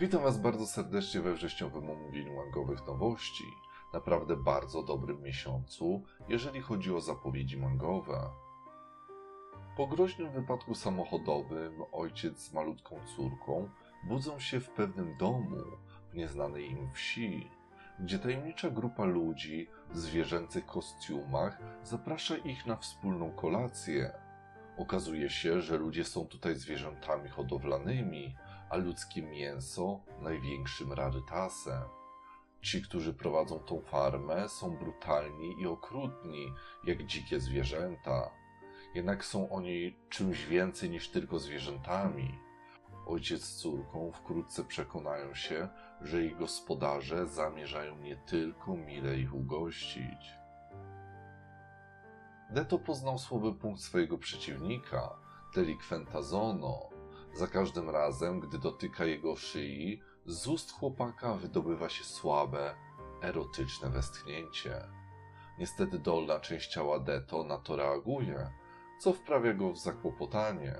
Witam Was bardzo serdecznie we wrześniowym omówieniu mangowych nowości. Naprawdę bardzo dobrym miesiącu, jeżeli chodzi o zapowiedzi mangowe. Po groźnym wypadku samochodowym ojciec z malutką córką budzą się w pewnym domu w nieznanej im wsi, gdzie tajemnicza grupa ludzi w zwierzęcych kostiumach zaprasza ich na wspólną kolację. Okazuje się, że ludzie są tutaj zwierzętami hodowlanymi, a ludzkie mięso największym rarytasem. Ci, którzy prowadzą tą farmę, są brutalni i okrutni, jak dzikie zwierzęta. Jednak są oni czymś więcej niż tylko zwierzętami. Ojciec z córką wkrótce przekonają się, że ich gospodarze zamierzają nie tylko mile ich ugościć. Neto poznał słaby punkt swojego przeciwnika, delikwenta Zono. Za każdym razem, gdy dotyka jego szyi, z ust chłopaka wydobywa się słabe, erotyczne westchnięcie. Niestety dolna część ciała Deto na to reaguje, co wprawia go w zakłopotanie.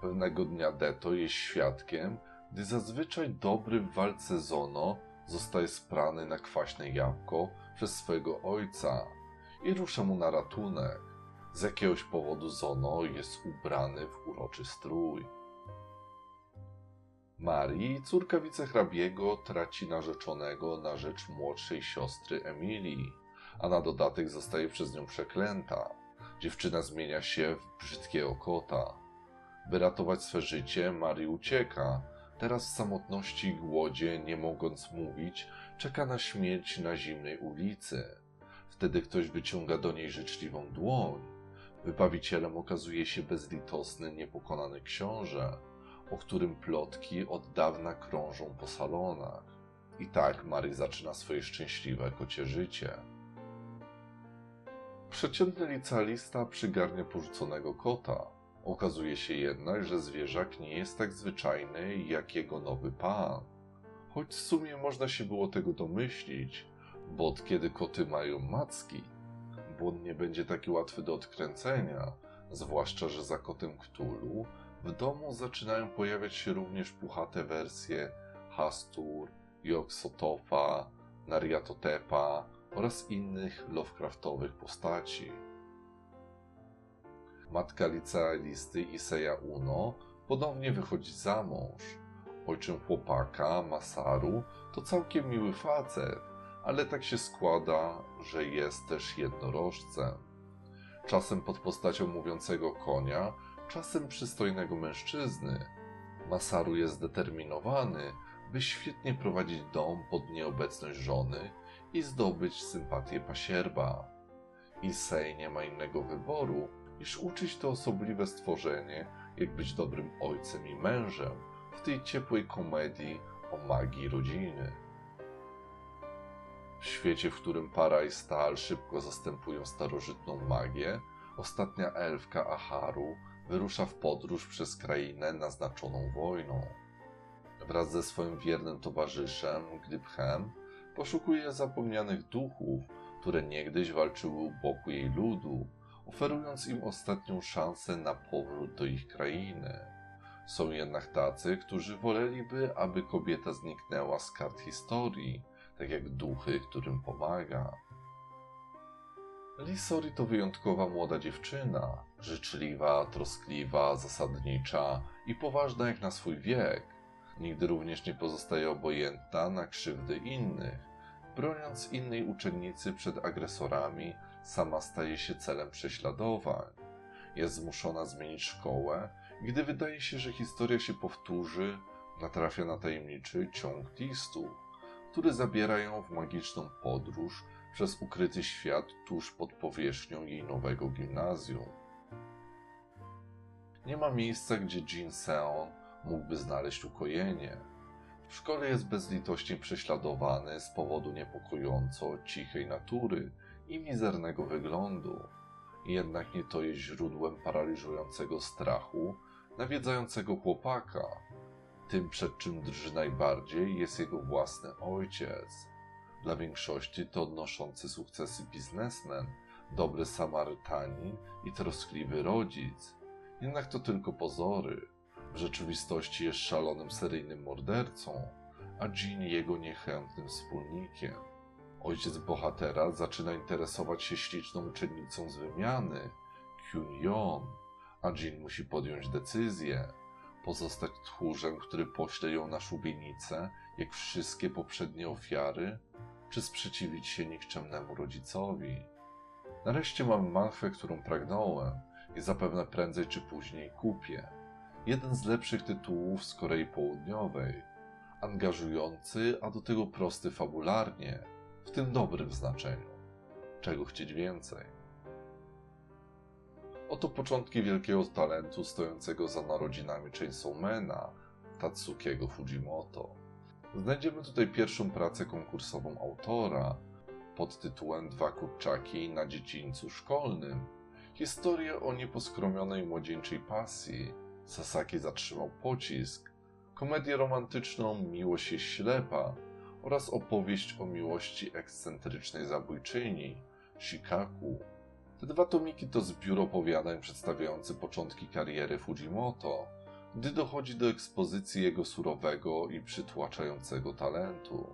Pewnego dnia Deto jest świadkiem, gdy zazwyczaj dobry w walce Zono zostaje sprany na kwaśne jabłko przez swojego ojca i rusza mu na ratunek. Z jakiegoś powodu Zono jest ubrany w uroczy strój. Marii, córka wicehrabiego, traci narzeczonego na rzecz młodszej siostry Emilii, a na dodatek zostaje przez nią przeklęta. Dziewczyna zmienia się w brzydkiego kota. By ratować swe życie, Marii ucieka. Teraz w samotności i głodzie, nie mogąc mówić, czeka na śmierć na zimnej ulicy. Wtedy ktoś wyciąga do niej życzliwą dłoń. Wybawicielem okazuje się bezlitosny, niepokonany książę, o którym plotki od dawna krążą po salonach. I tak Mary zaczyna swoje szczęśliwe kocie życie. Przeciętny licealista przygarnia porzuconego kota. Okazuje się jednak, że zwierzak nie jest tak zwyczajny jak jego nowy pan. Choć w sumie można się było tego domyślić, bo od kiedy koty mają macki, błąd nie będzie taki łatwy do odkręcenia, zwłaszcza, że za kotem Ktulu w domu zaczynają pojawiać się również puchate wersje Hastur, Yogg-Sothopa, Nariatotepa oraz innych Lovecraftowych postaci. Matka licealisty Iseja Uno ponownie wychodzi za mąż. Ojczym chłopaka, Masaru, to całkiem miły facet, ale tak się składa, że jest też jednorożcem. Czasem pod postacią mówiącego konia, czasem przystojnego mężczyzny. Masaru jest zdeterminowany, by świetnie prowadzić dom pod nieobecność żony i zdobyć sympatię pasierba. Issei nie ma innego wyboru, niż uczyć to osobliwe stworzenie, jak być dobrym ojcem i mężem w tej ciepłej komedii o magii rodziny. W świecie, w którym para i stal szybko zastępują starożytną magię, ostatnia elfka Aharu wyrusza w podróż przez krainę naznaczoną wojną. Wraz ze swoim wiernym towarzyszem, Glibhem, poszukuje zapomnianych duchów, które niegdyś walczyły u boku jej ludu, oferując im ostatnią szansę na powrót do ich krainy. Są jednak tacy, którzy woleliby, aby kobieta zniknęła z kart historii, tak jak duchy, którym pomaga. Lisori to wyjątkowa młoda dziewczyna, życzliwa, troskliwa, zasadnicza i poważna jak na swój wiek. Nigdy również nie pozostaje obojętna na krzywdy innych. Broniąc innej uczennicy przed agresorami, sama staje się celem prześladowań. Jest zmuszona zmienić szkołę, gdy wydaje się, że historia się powtórzy, natrafia na tajemniczy ciąg listów, który zabiera ją w magiczną podróż przez ukryty świat tuż pod powierzchnią jej nowego gimnazjum. Nie ma miejsca, gdzie Jin Seon mógłby znaleźć ukojenie. W szkole jest bezlitośnie prześladowany z powodu niepokojąco cichej natury i mizernego wyglądu. Jednak nie to jest źródłem paraliżującego strachu nawiedzającego chłopaka. Tym, przed czym drży najbardziej, jest jego własny ojciec. Dla większości to odnoszący sukcesy biznesmen, dobry Samarytanin i troskliwy rodzic. Jednak to tylko pozory. W rzeczywistości jest szalonym seryjnym mordercą, a Jin jego niechętnym wspólnikiem. Ojciec bohatera zaczyna interesować się śliczną uczennicą z wymiany, Kyun-Yon, a Jin musi podjąć decyzję. Pozostać tchórzem, który pośle ją na szubienicę, jak wszystkie poprzednie ofiary, czy sprzeciwić się nikczemnemu rodzicowi. Nareszcie mam manchwę, którą pragnąłem i zapewne prędzej czy później kupię. Jeden z lepszych tytułów z Korei Południowej. Angażujący, a do tego prosty fabularnie, w tym dobrym znaczeniu. Czego chcieć więcej? Oto początki wielkiego talentu stojącego za narodzinami Chainsawmana, Tatsukiego Fujimoto. Znajdziemy tutaj pierwszą pracę konkursową autora pod tytułem Dwa kurczaki na dziedzińcu szkolnym. Historię o nieposkromionej młodzieńczej pasji. Sasaki zatrzymał pocisk. Komedię romantyczną Miłość jest ślepa oraz opowieść o miłości ekscentrycznej zabójczyni Shikaku. Te dwa tomiki to zbiór opowiadań przedstawiający początki kariery Fujimoto, gdy dochodzi do ekspozycji jego surowego i przytłaczającego talentu.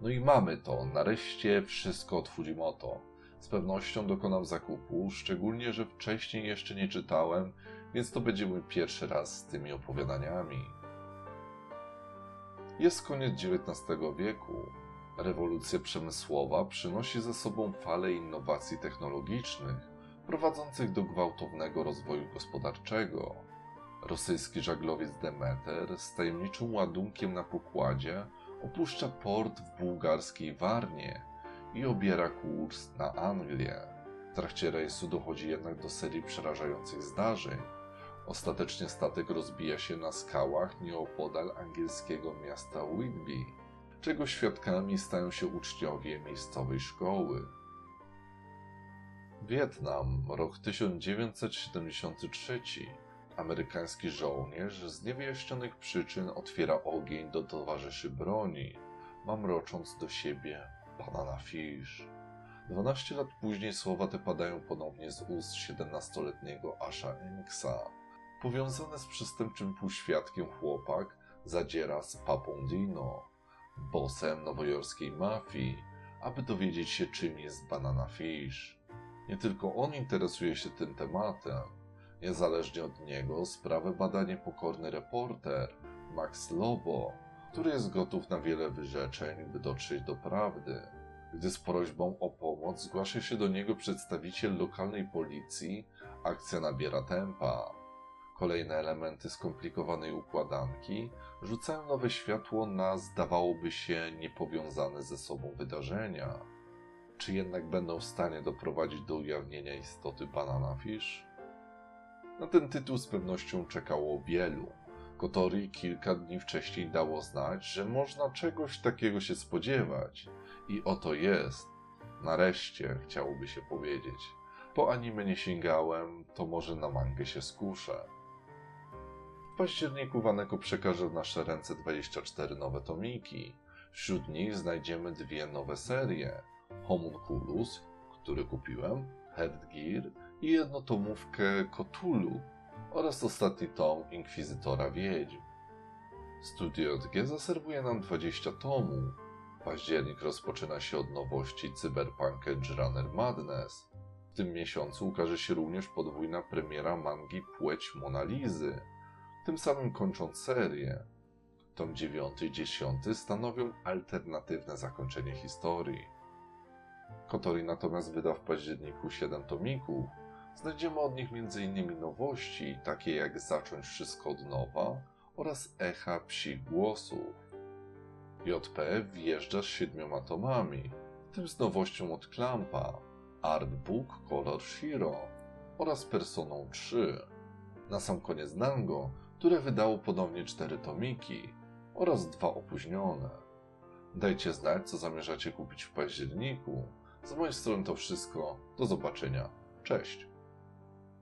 No i mamy to, nareszcie wszystko od Fujimoto. Z pewnością dokonam zakupu, szczególnie, że wcześniej jeszcze nie czytałem, więc to będzie mój pierwszy raz z tymi opowiadaniami. Jest koniec XIX wieku. Rewolucja przemysłowa przynosi ze sobą falę innowacji technologicznych, prowadzących do gwałtownego rozwoju gospodarczego. Rosyjski żaglowiec Demeter z tajemniczym ładunkiem na pokładzie opuszcza port w bułgarskiej Warnie i obiera kurs na Anglię. W trakcie rejsu dochodzi jednak do serii przerażających zdarzeń. Ostatecznie statek rozbija się na skałach nieopodal angielskiego miasta Whitby, czego świadkami stają się uczniowie miejscowej szkoły. Wietnam, rok 1973. Amerykański żołnierz z niewyjaśnionych przyczyn otwiera ogień do towarzyszy broni, mamrocząc do siebie banana fish. 12 lat później słowa te padają ponownie z ust 17-letniego Asha Enksa. Powiązany z przestępczym półświadkiem chłopak zadziera z Papą Dino, bosem nowojorskiej mafii, aby dowiedzieć się czym jest banana fish. Nie tylko on interesuje się tym tematem, Niezależnie od niego sprawę bada niepokorny reporter Max Lobo, który jest gotów na wiele wyrzeczeń, by dotrzeć do prawdy. Gdy z prośbą o pomoc zgłasza się do niego przedstawiciel lokalnej policji, akcja nabiera tempa. Kolejne elementy skomplikowanej układanki rzucają nowe światło na zdawałoby się niepowiązane ze sobą wydarzenia. Czy jednak będą w stanie doprowadzić do ujawnienia istoty Banana Fish? Na ten tytuł z pewnością czekało wielu. Kotori kilka dni wcześniej dało znać, że można czegoś takiego się spodziewać. I oto jest. Nareszcie, chciałoby się powiedzieć. Po anime nie sięgałem, to może na mangę się skuszę. W październiku Waneko przekaże w nasze ręce 24 nowe tomiki. Wśród nich znajdziemy dwie nowe serie. Homunculus, który kupiłem, Headgear i jednotomówkę Cthulhu oraz ostatni tom Inkwizytora Wiedźm. Studio JG zaserwuje nam 20 tomów. Październik rozpoczyna się od nowości Cyberpunk Edge Runner Madness. W tym miesiącu ukaże się również podwójna premiera mangi Płeć Monalizy, tym samym kończąc serię. Tom 9 i 10 stanowią alternatywne zakończenie historii. Kotori natomiast wyda w październiku 7 tomików. Znajdziemy od nich m.in. nowości, takie jak Zacząć wszystko od nowa oraz Echa psich głosów. JPF wjeżdża z siedmioma tomami, w tym z nowością od Klampa, Artbook Color Shiro oraz Personą 3. Na sam koniec Dango, które wydało ponownie cztery tomiki oraz dwa opóźnione. Dajcie znać, co zamierzacie kupić w październiku. Z mojej strony to wszystko. Do zobaczenia. Cześć.